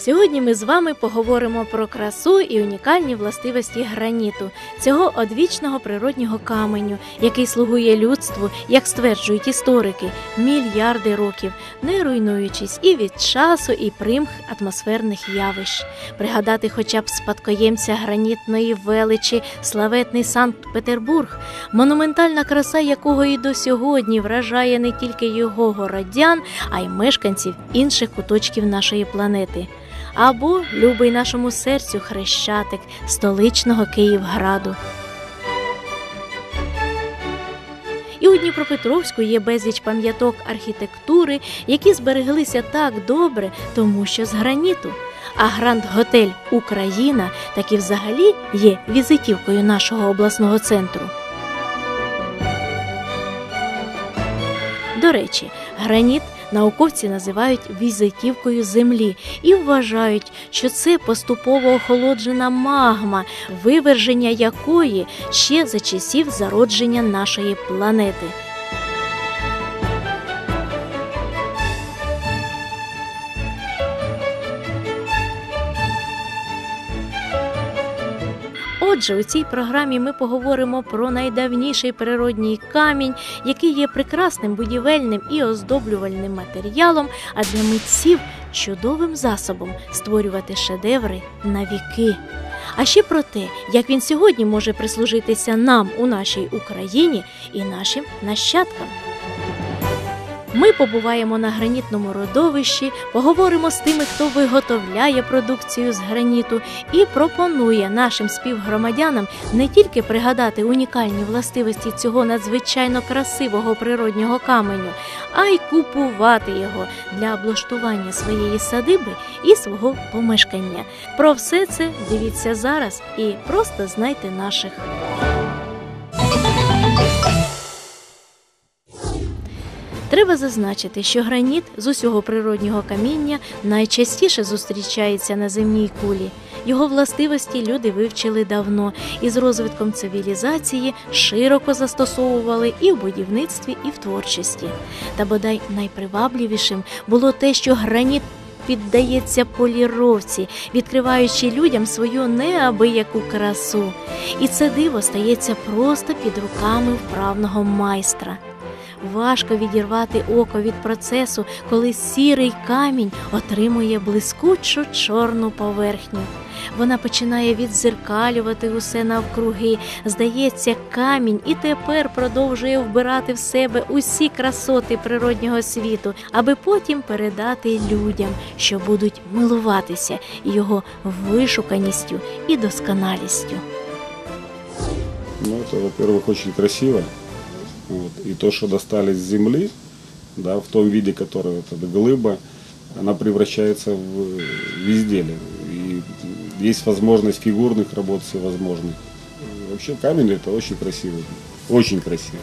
Сьогодні ми з вами поговоримо про красу і унікальні властивості граніту, цього одвічного природнього каменю, який слугує людству, як стверджують історики, мільярди років, не руйнуючись і від часу, і примх атмосферних явищ. Пригадати хоча б спадкоємця гранітної величі, славетний Санкт-Петербург, монументальна краса якого і до сьогодні вражає не тільки його городян, а й мешканців інших куточків нашої планети або любий нашому серцю хрещатик столичного Київграду. І у Дніпропетровську є безліч пам'яток архітектури, які збереглися так добре, тому що з граніту. А Гранд Готель Україна таки взагалі є візитівкою нашого обласного центру. До речі, граніт науковці називають візитівкою землі і вважають, що це поступово охолоджена магма, виверження якої ще за часів зародження нашої планети. Отже, у цій програмі ми поговоримо про найдавніший природній камінь, який є прекрасним будівельним і оздоблювальним матеріалом, а для митців чудовим засобом створювати шедеври на віки. А ще про те, як він сьогодні може прислужитися нам у нашій Україні і нашим нащадкам. Ми побуваємо на гранітному родовищі, поговоримо з тими, хто виготовляє продукцію з граніту, і пропонує нашим співгромадянам не тільки пригадати унікальні властивості цього надзвичайно красивого природнього каменю, а й купувати його для облаштування своєї садиби і свого помешкання. Про все це дивіться зараз і просто знайте наших. Треба зазначити, що граніт з усього природнього каміння найчастіше зустрічається на земній кулі. Його властивості люди вивчили давно і з розвитком цивілізації широко застосовували і в будівництві, і в творчості. Та бодай найпривабливішим було те, що граніт. Піддається поліровці, відкриваючи людям свою неабияку красу, і це диво стається просто під руками вправного майстра. Важко відірвати око від процесу, коли сірий камінь отримує блискучу чорну поверхню. Вона починає відзеркалювати усе навкруги. Здається, камінь і тепер продовжує вбирати в себе усі красоти природнього світу, аби потім передати людям, що будуть милуватися його вишуканістю і досконалістю. Ну, это, во-первых, очень красиво. Вот. И то, что достали с земли, да, в том виде, который вот эта глыба, она превращается в, в изделие. И есть возможность фигурных работ всевозможных. Вообще камень это очень красивый, очень красивый.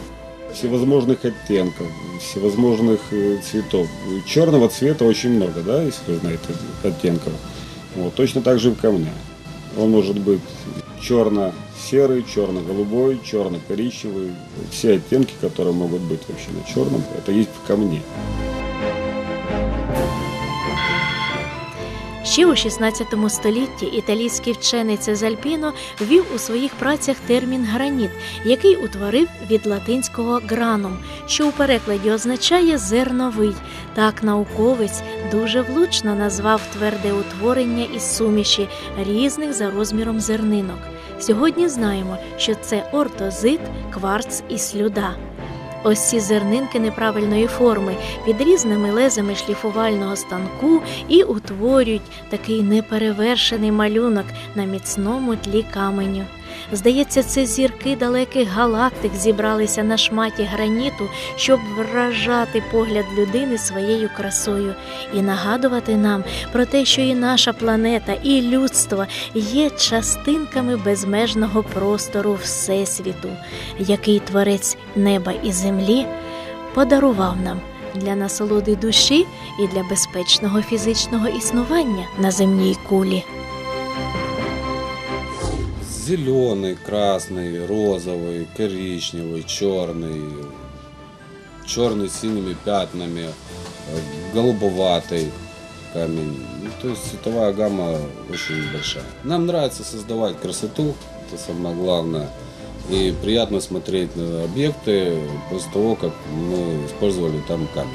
Всевозможных оттенков, всевозможных э, цветов. Черного цвета очень много, да, если вы знаете оттенков. Вот. Точно так же в камне. Он может быть черно-серый, черно-голубой, черно-коричневый. Все оттенки, которые могут быть вообще на черном, это есть в камне. Ще у 16 столітті італійський вчений Цезальпіно ввів у своїх працях термін граніт, який утворив від латинського граном, що у перекладі означає зерновий. Так науковець дуже влучно назвав тверде утворення із суміші різних за розміром зернинок. Сьогодні знаємо, що це ортозит, кварц і слюда. Ось ці зернинки неправильної форми під різними лезами шліфувального станку і утворюють такий неперевершений малюнок на міцному тлі каменю. Здається, це зірки далеких галактик зібралися на шматі граніту, щоб вражати погляд людини своєю красою і нагадувати нам про те, що і наша планета, і людство є частинками безмежного простору Всесвіту, який творець неба і землі подарував нам для насолоди душі і для безпечного фізичного існування на земній кулі. Зеленый, красный, розовый, коричневый, черный, черный с синими пятнами, э, голубоватый. камень. Ну, то есть цветовая гамма очень большая. Нам нравится создавать красоту, это самое главное. И приятно смотреть на объекты после того, как мы использовали там камень.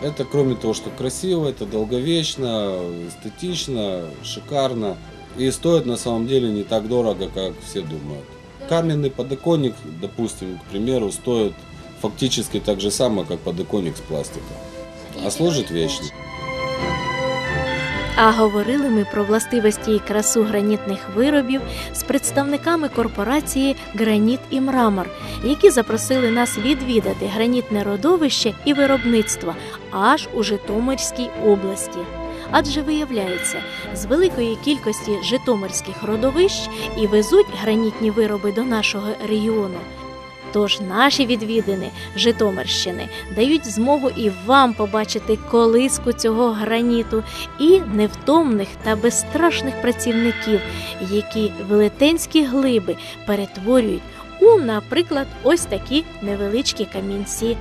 Это кроме того, что красиво, это долговечно, эстетично, шикарно. И стоит на самом деле не так дорого, как все думают. Каменный подоконник, допустим, к примеру, стоит фактически так же самое, как подоконник с пластика. А служит вечно. А говорили ми про властивості і красу гранітних виробів з представниками корпорації Граніт і Мрамор, які запросили нас відвідати гранітне родовище і виробництво аж у Житомирській області. Адже виявляється, з великої кількості житомирських родовищ і везуть гранітні вироби до нашого регіону. Тож наші відвідини Житомирщини дають змогу і вам побачити колиску цього граніту і невтомних та безстрашних працівників, які велетенські глиби перетворюють у, наприклад, ось такі невеличкі камінці.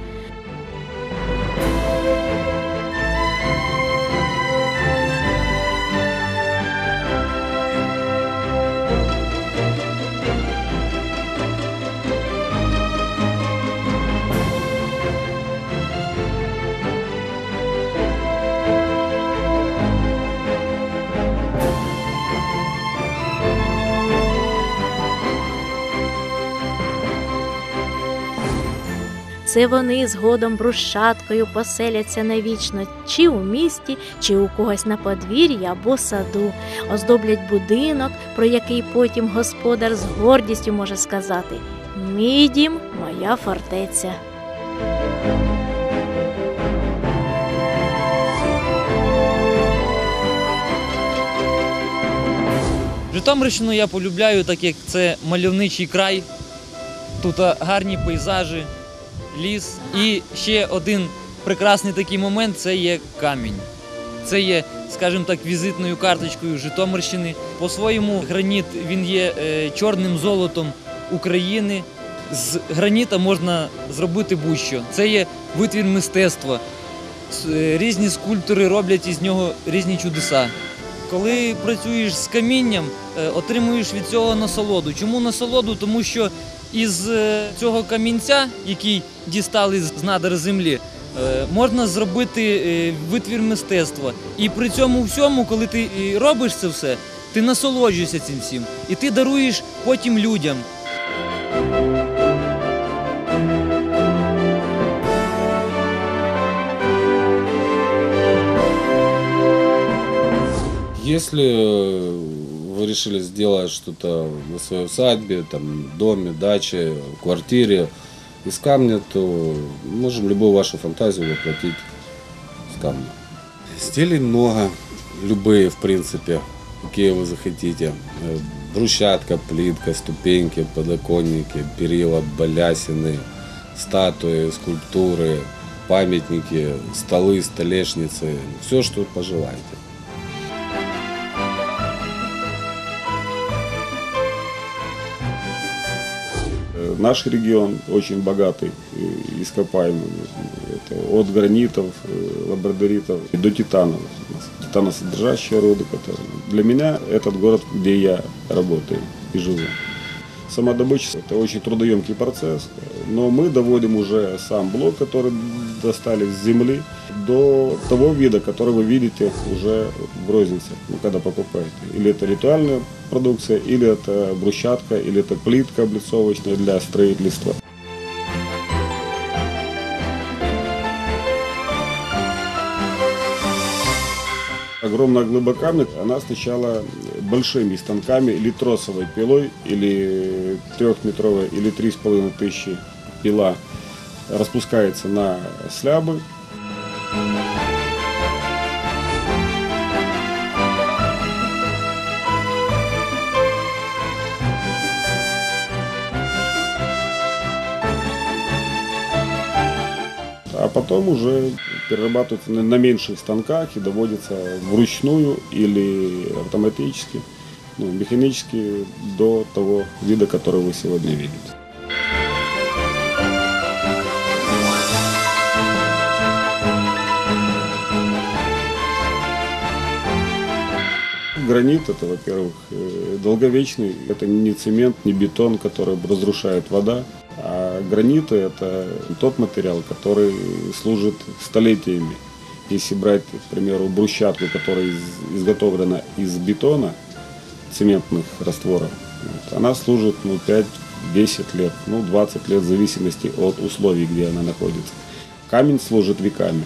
Це вони згодом брусчаткою поселяться навічно чи у місті, чи у когось на подвір'ї або саду, оздоблять будинок, про який потім господар з гордістю може сказати: Мій дім, моя фортеця. Житомирщину я полюбляю, так як це мальовничий край. Тут гарні пейзажі, ліс. І ще один прекрасний такий момент це є камінь. Це є, скажімо так, візитною карточкою Житомирщини. По-своєму, граніт він є е, чорним золотом України. З граніта можна зробити будь-що. Це є витвір мистецтва. Е, Різні скульптори роблять із нього різні чудеса. Коли працюєш з камінням, е, отримуєш від цього насолоду. Чому насолоду? Тому що із е, цього камінця, який дістали з надр землі, е, можна зробити е, витвір мистецтва. І при цьому всьому, коли ти робиш це все, ти насолоджуєшся цим всім. І ти даруєш потім людям. Э, вы решили сделать что-то на своей усадьбе, там, доме, даче, квартире из камня, то можем любую вашу фантазию воплотить с камня. Стилей много, любые, в принципе, какие вы захотите. Э, Брусчатка, плитка, ступеньки, подоконники, перила, балясины, статуи, скульптуры, памятники, столы, столешницы, все, что пожелаете. Наш регион очень богатый ископаемыми. Это от гранитов, э, лабрадоритов до титанов. Титаносодержащие роды, которые... Для меня этот город, где я работаю и живу. Сама добыча – это очень трудоемкий процесс, но мы доводим уже сам блок, который достали с земли, до того вида, который вы видите уже в рознице, ну, когда покупаете. Или это ритуальная продукция, или это брусчатка, или это плитка облицовочная для строительства. Огромная глыба камня, она сначала большими станками или тросовой пилой, или трехметровой, или три с половиной тысячи пила распускается на слябы. Потом уже перерабатывается на, на меньших станках и доводится вручную или автоматически, ну, механически до того вида, который вы сегодня видите. гранит это, во-первых, э, долговечный. Это не цемент, не бетон, который разрушает вода. А граниты это тот материал, который служит столетиями. Если брать, к примеру, брусчатку, которая из- изготовлена из бетона, цементных растворов, вот, она служит ну, 5-10 лет, ну 20 лет в зависимости от условий, где она находится. Камень служит веками.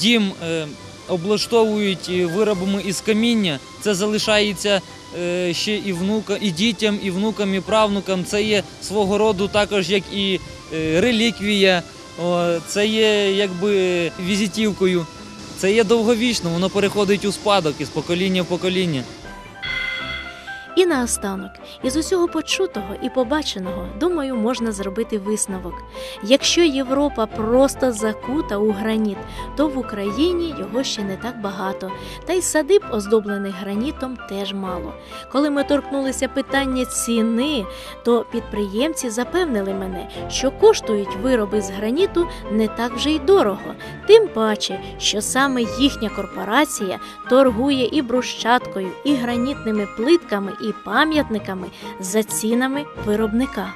дім е, облаштовують е, виробами із каміння, це залишається е, ще і внука, і дітям, і внукам, і правнукам. Це є свого роду також як і реліквія, це є якби візитівкою. Це є довговічно, воно переходить у спадок із покоління в покоління. І наостанок, із усього почутого і побаченого, думаю, можна зробити висновок. Якщо Європа просто закута у граніт, то в Україні його ще не так багато, та й садиб, оздоблених гранітом, теж мало. Коли ми торкнулися питання ціни, то підприємці запевнили мене, що коштують вироби з граніту не так вже й дорого, тим паче, що саме їхня корпорація торгує і брусчаткою, і гранітними плитками, і пам'ятниками за цінами виробника.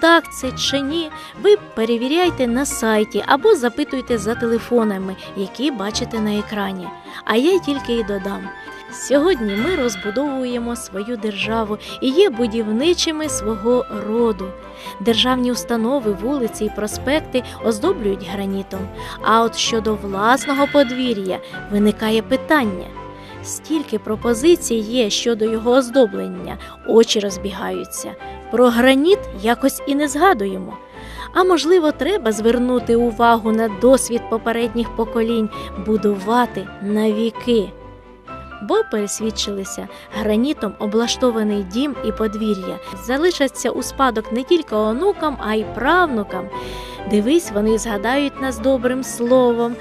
Так це чи ні, ви перевіряйте на сайті або запитуйте за телефонами, які бачите на екрані. А я тільки й додам. Сьогодні ми розбудовуємо свою державу і є будівничими свого роду. Державні установи, вулиці і проспекти оздоблюють гранітом. А от щодо власного подвір'я виникає питання. Стільки пропозицій є щодо його оздоблення, очі розбігаються. Про граніт якось і не згадуємо. А можливо, треба звернути увагу на досвід попередніх поколінь, будувати на віки. Бо пересвідчилися, гранітом облаштований дім і подвір'я залишаться у спадок не тільки онукам, а й правнукам. Дивись, вони згадають нас добрим словом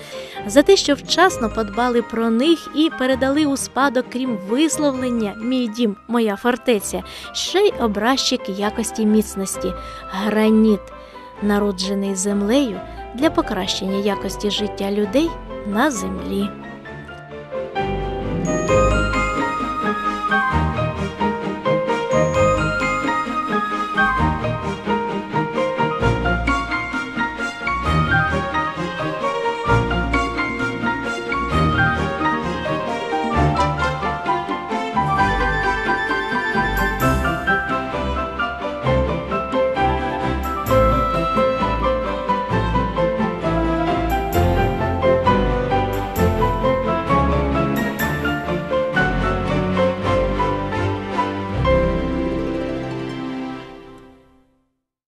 за те, що вчасно подбали про них і передали у спадок, крім висловлення Мій дім, моя фортеця, ще й образчик якості міцності граніт, народжений землею для покращення якості життя людей на землі.